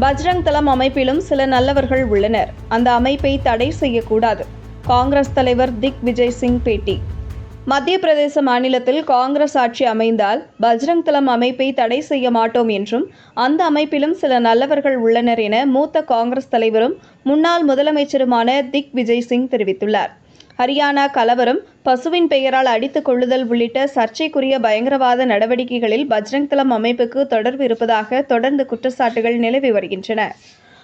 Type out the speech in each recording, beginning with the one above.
பஜ்ரங் தளம் அமைப்பிலும் சில நல்லவர்கள் உள்ளனர். அந்த அமைப்பை தடை செய்யக்கூடாது. காங்கிரஸ் தலைவர் திக் விஜய் சிங் பேட்டி. மத்திய பிரதேச மாநிலத்தில் காங்கிரஸ் ஆட்சி அமைந்தால் பஜ்ரங் தளம் அமைப்பை தடை செய்ய மாட்டோம் என்றும் அந்த அமைப்பிலும் சில நல்லவர்கள் உள்ளனர் என மூத்த காங்கிரஸ் தலைவரும் முன்னாள் முதலமைச்சருமான திக் விஜய் சிங் தெரிவித்துள்ளார். ஹரியானா கலவரம் பசுவின் பெயரால் அடித்துக் கொள்ளுதல் உள்ளிட்ட சர்ச்சைக்குரிய பயங்கரவாத நடவடிக்கைகளில் பஜ்ரங் தளம் அமைப்புக்கு தொடர்பு இருப்பதாக தொடர்ந்து குற்றச்சாட்டுகள் நிலவி வருகின்றன.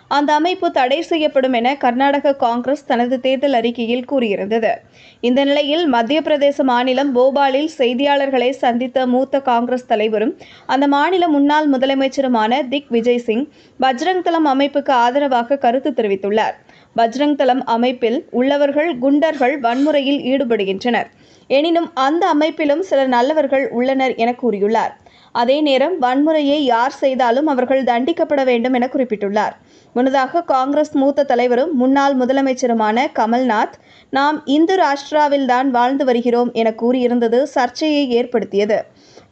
அந்த அமைப்பு தடை செய்யப்படும் என கர்நாடக காங்கிரஸ் தனது தேர்தல் அறிக்கையில் கூறியிருந்தது. இந்த நிலையில் மத்திய பிரதேச மாநிலம் போபாலில் செய்தியாளர்களை சந்தித்த மூத்த காங்கிரஸ் தலைவரும் அந்த மாநில முன்னாள் முதலமைச்சருமான திக் விஜய் சிங் பஜ்ரங் தளம் அமைப்புக்கு ஆதரவாக கருத்து தெரிவித்துள்ளார். பஜ்ரங் தளம் அமைப்பில் உள்ளவர்கள் குண்டர்கள் வன்முறையில் ஈடுபடுகின்றனர். எனினும் அந்த அமைப்பிலும் சில நல்லவர்கள் உள்ளனர் என கூறியுள்ளார். அதே நேரம் வன்முறையை யார் செய்தாலும் அவர்கள் தண்டிக்கப்பட வேண்டும் என குறிப்பிட்டுள்ளார். முன்னதாக காங்கிரஸ் மூத்த தலைவரும் முன்னாள் முதலமைச்சருமான கமல்நாத் நாம் இந்து ராஷ்டிராவில்தான் வாழ்ந்து வருகிறோம் என கூறியிருந்தது சர்ச்சையை ஏற்படுத்தியது.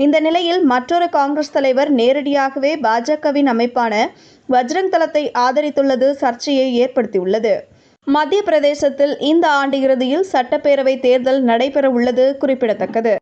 இந்த நிலையில் மற்றொரு காங்கிரஸ் தலைவர் நேரடியாகவே பாஜகவின் அமைப்பான வஜ்ரங் தளத்தை ஆதரித்துள்ளது சர்ச்சையை ஏற்படுத்தியுள்ளது. மத்திய பிரதேசத்தில் இந்த ஆண்டு இறுதியில் சட்டப்பேரவை தேர்தல் நடைபெற உள்ளது குறிப்பிடத்தக்கது.